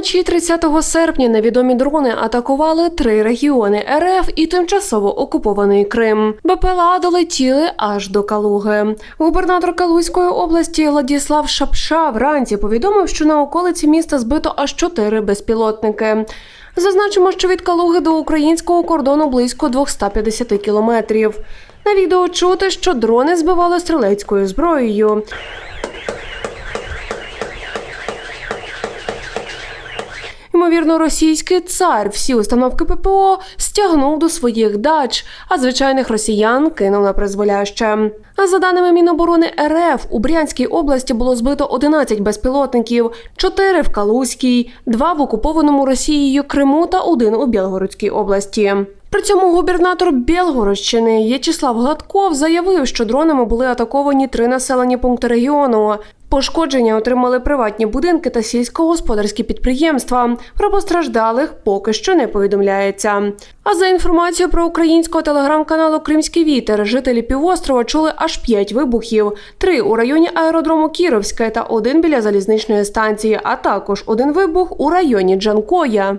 Вночі 30 серпня невідомі дрони атакували три регіони РФ і тимчасово окупований Крим. БПЛА долетіли аж до Калуги. Губернатор Калузької області Владіслав Шапша вранці повідомив, що на околиці міста збито аж чотири безпілотники. Зазначимо, що від Калуги до українського кордону близько 250 кілометрів. На відео чути, що дрони збивали стрілецькою зброєю. Ймовірно, російський цар всі установки ППО стягнув до своїх дач, а звичайних росіян кинув на призволяще. За даними Міноборони РФ, у Брянській області було збито 11 безпілотників, 4 в Калузькій, 2 в окупованому Росією Криму та 1 у Білгородській області. При цьому губернатор Білгородщини В'ячеслав Гладков заявив, що дронами були атаковані три населені пункти регіону. Пошкодження отримали приватні будинки та сільськогосподарські підприємства. Про постраждалих поки що не повідомляється. А за інформацією про українського телеграм-каналу Кримський вітер, жителі півострова чули аж п'ять вибухів: три у районі аеродрому Кіровське та один біля залізничної станції, а також один вибух у районі Джанкоя.